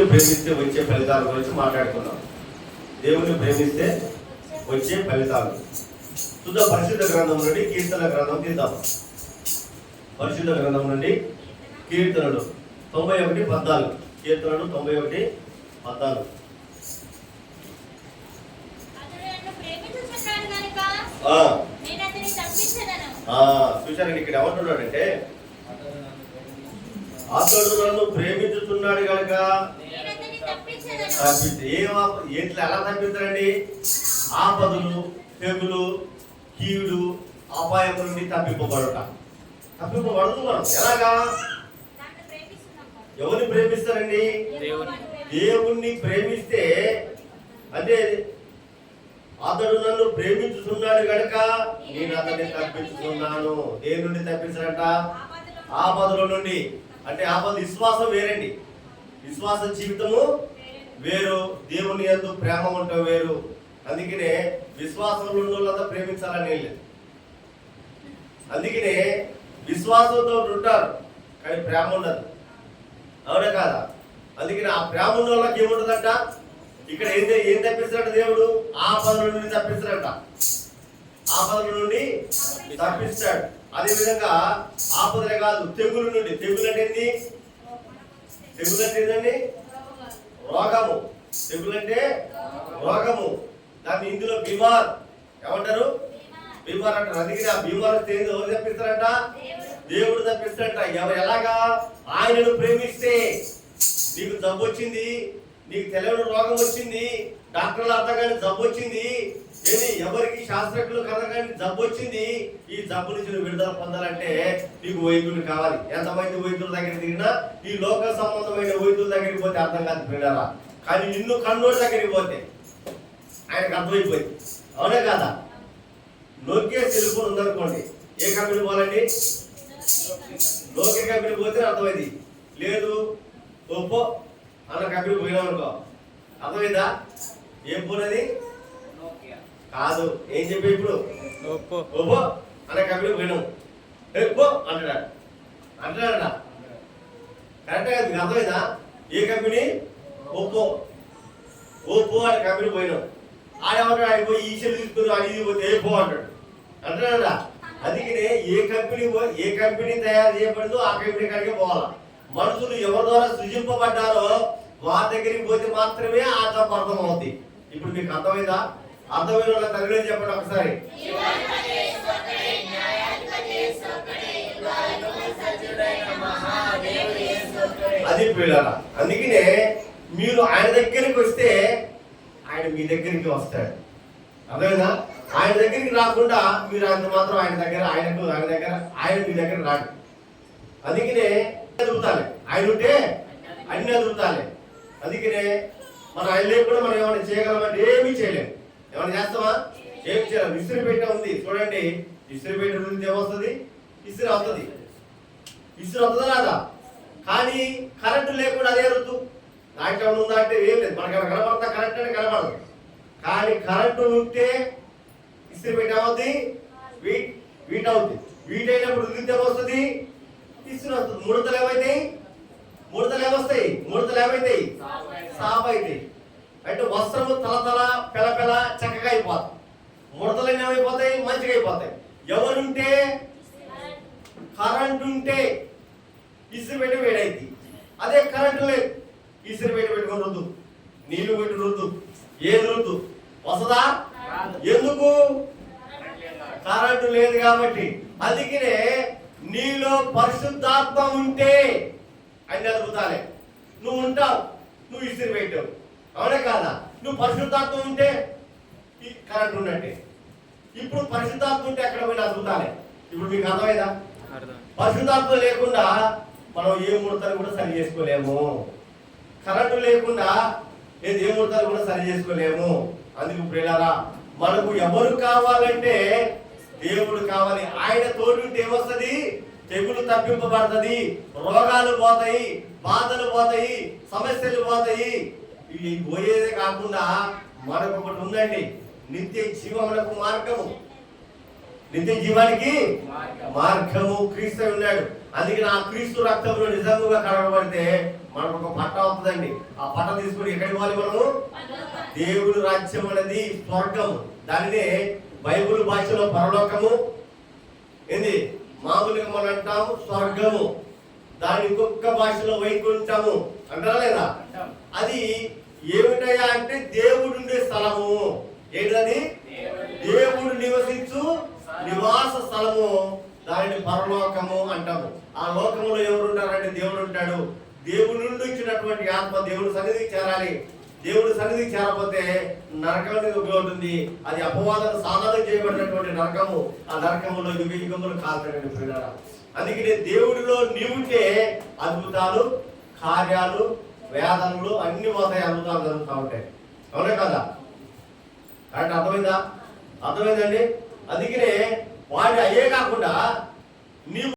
దేవుని ప్రేమిస్తే వచ్చే ఫలితాల గురించి మాట్లాడుకుందాం. దేవుని ప్రేమిస్తే వచ్చే ఫలితాలు. చూద్దాం పరిశుద్ధ గ్రంథం నుండి కీర్తన గ్రంథం తీద్దాం. పరిశుద్ధ గ్రంథం నుండి కీర్తనలు. తొంభై ఒకటి పద్నాలుగు. కీర్తనలు తొంభై ఒకటి పద్నాలుగు. చూశారండి ఇక్కడ ఏమంటున్నాడంటే అతడు నన్ను ప్రేమించుతున్నాడు కనుక ఏం ఎలా తప్పించారండి? ఆపదలు తెగులు కీడు అపాయం నుండి తప్పింపబడుట. తప్పింపబడదు మనం ఎలాగా ఎవరిని ప్రేమిస్తారండి? దేవుణ్ణి. ప్రేమిస్తే అంటే అతడు నన్ను ప్రేమించుతున్నాడు గనుక నేను అతన్ని తప్పించుతున్నాను దేని నుండి తప్పించాడంట ఆపదల నుండి. అంటే ఆపద విశ్వాసం వేరండి. విశ్వాస జీవితము వేరు దేవుని ఎందు ప్రేమ ఉండటం వేరు. అందుకనే విశ్వాసంలో ఉన్న వాళ్ళంతా ప్రేమించాలని లేదు. అందుకనే విశ్వాసంతో ఉంటారు కానీ ప్రేమ ఉండదు. అవునా కాదా? అందుకని ఆ ప్రేమ ఉన్న వాళ్ళకి ఏముండదంట ఇక్కడ ఏం ఏం తప్పిస్తాడు దేవుడు? ఆ పనుల నుండి తప్పిస్తాడంట. ఆపదల నుండి తప్పిస్తాడు అదే విధంగా ఆపదలే కాదు తెగుల నుండి. తెగులు అంటే ఏంది? తెగులు అంటే ఏంటండి రోగము. తెగులు అంటే రోగము. దాన్ని ఇందులో బీమార్ ఏమంటారు? బీమార్ అంటారు. అందుకని ఆ బీమార్ వస్తే ఎవరు తప్పిస్తారంట? దేవుడు తప్పిస్తాడంట. ఎవరు ఎలాగా? ఆయనను ప్రేమిస్తే నీకు జబ్బు వచ్చింది? నీకు తెలియని రోగం వచ్చింది డాక్టర్లు అర్థం జబ్బు వచ్చింది ఏది ఎవరికి శాస్త్రజ్ఞులు అర్థం జబ్బు వచ్చింది ఈ జబ్బు నుంచి నువ్వు విడుదల పొందాలంటే నీకు వైద్యుడు కావాలి. ఎంతమంది వైద్యుల దగ్గర తిరిగినా ఈ లోక సంబంధమైన వైద్యుల దగ్గరికి పోతే అర్థం కాదు పిల్లరా కానీ నిన్ను కన్నోడి దగ్గరికి పోతే ఆయనకు అర్థమైపోయింది. అవునే కదా? నోకే సెల్ ఫోన్ ఉందనుకోండి. ఏ కంపెనీ పోవాలండి లోకే కంపెనీ పోతే అర్థమైంది. లేదు ఒప్పో అన్న కంపెనీ పోయినాం అనుకో. అర్థమైందా? ఏం ఫోన్ అది? కాదు. ఏం చెప్పి ఇప్పుడు? ఒప్పో ఓపో అన్న కంపెనీ పోయినాం ఏ పో అంటాడు అంటాడా కరెక్టే కదా మీకు అర్థమైందా? ఏ కంపెనీ? ఒప్పో ఓపో అనే కంపెనీ పోయినాం ఆడేమంటాడు? ఆడికి పోయి ఈ సెల్ తీసుకుని అది ఇది పోతే ఏ పో అంటాడు. అంటాడా అందుకనే ఏ కంపెనీ పో- ఏ కంపెనీ తయారు చేయబడిందో ఆ కంపెనీ కాడికే పోవాలా. మనుషులు ఎవరి ద్వారా సృజింపబడ్డారో వారి దగ్గరికి పోతే మాత్రమే ఆ తప్పు అర్థం అవుతుంది ఇప్పుడు మీకు అర్థమైందా? అర్థమైన వాళ్ళ తల్లి చెప్పండి ఒకసారి. అది పిల్లల అందుకనే మీరు ఆయన దగ్గరికి వస్తే ఆయన మీ దగ్గరికి వస్తాడు. అర్థమైందా? ఆయన దగ్గరికి రాకుండా మీరు ఆయన మాత్రం ఆయన దగ్గర ఆయనకు ఆయన దగ్గర ఆయన మీ దగ్గర రాడు. అందుకనే ఎదుగుతాలి ఆయన ఉంటే అన్ని ఎదుగుతాలి అందుకనే మన ఆయన లేకుండా మనం ఏమైనా చేయగలమంటే ఏమీ చేయలేము ఏమైనా చేస్తామా? ఏమి చేయలేము ఇస్త్రీ పెట్టే ఉంది. చూడండి. ఇస్త్రీ పెట్టే నుంచి ఏమొస్తుంది? ఇస్త్రీ వస్తుంది ఇస్త్రీ వస్తుందా రాదా? కానీ కరెంటు లేకుండా అదే రుద్దు దాంట్లో ఉందా అంటే ఏం లేదు. మనకి ఏమైనా కనబడతా కరెంట్ అంటే కనబడదు కానీ కరెంటు ఉంటే ఇస్త్రీ పెట్టి ఏమవుతుంది వీట్ వీట్ అవుతుంది వీట్ అయినప్పుడు రుద్దితే ఏమొస్తుంది? వస్తుంది ముడతలు ఏమవుతాయి ముడతలు ఏమొస్తాయి? ముడతలు ఏమవుతాయి సాఫ్ అవుతాయి అంటే వస్త్రము తల తల పెల పెల చక్కగా అయిపోతుంది ముడతలు ఏమైపోతాయి? మంచిగా అయిపోతాయి. ఎవరుంటే? కరెంట్ ఉంటే ఇసురు పెట్టి వేడైంది అదే కరెంటు లేదు. ఇసురు పెట్టి పెట్టుకొని రుద్దు. నీళ్ళు పెట్టి రుద్దు. ఏది రుద్దు? వస్తుందా ఎందుకు? కరెంటు లేదు కాబట్టి. అందుకనే నీలో పరిశుద్ధాత్మ ఉంటే అన్ని అద్భుతాలే. నువ్వు ఉంటావు నువ్వు ఇసురు పెట్టావు అవునే కాదా? నువ్వు పరిశుద్ధాత్మ ఉంటే కరెంట్ ఉన్నట్టే. ఇప్పుడు పరిశుద్ధాత్మ ఉంటే ఎక్కడ పోయినా అద్భుతాలే. ఇప్పుడు మీకు అర్థమైందా? అర్థం. పరిశుద్ధాత్మ లేకుండా మనం ఏ ముడతలు కూడా సరి చేసుకోలేము. కరెంటు లేకుండా లేదు ఏ ముడతలు కూడా సరి చేసుకోలేము. అందుకు ప్రియులారా మనకు ఎవరు కావాలంటే దేవుడు కావాలి. ఆయన తోడుంటే ఏమొస్తుంది? తెగులు తప్పింపబడుతుంది. రోగాలు పోతాయి బాధలు పోతాయి సమస్యలు పోతాయి. ఇవి పోయేదే కాకుండా మనకు ఒకటి ఉందండి. నిత్య జీవమునకు మార్గము. నిత్య జీవానికి మార్గము. క్రీస్తు ఉన్నాడు. అందుకే ఆ క్రీస్తు రక్తంలో నిజంగా కడగబడితే మనకు ఒక పట్ట వస్తుందండి. ఆ పట్ట తీసుకుని ఎక్కడికి పోవాలి మనము? దేవుడు రాజ్యం అనేది స్వర్గం దానినే బైబిల్ భాషలో పరలోకము ఏంది? మామూలుగా మనం అంటాము స్వర్గము. దాని ఇంకొక భాషలో వైకుంఠము. అంటారా లేదా? అది ఏమిటయ్యా అంటే దేవుడు ఉండే స్థలము. ఏంటది? దేవుడు నివసించు నివాస స్థలము. దానిని పరలోకము అంటాము. ఆ లోకములో ఎవరు ఉంటారంటే దేవుడు ఉంటాడు దేవుడి నుండి వచ్చినటువంటి ఆత్మ దేవుడి సన్నిధికి చేరాలి. దేవుడి సన్నిధి చేరకపోతే నరకం అనేది ఉంటుంది. అది అపవాదం సాధన చేయబడినటువంటి నరకము. ఆ నరకములో యుగ యుగములు కాల్తాడండి అందుకనే దేవుడిలో నీవుంటే అద్భుతాలు కార్యాలు వేదనలు అన్ని పోతాయి అద్భుతాలు జరుగుతూ ఉంటాయి. అవునా కదా? కరెక్ట్ అర్థమైందా? అర్థమైందండి? అందుకనే వాడి అయ్యే కాకుండా నీవు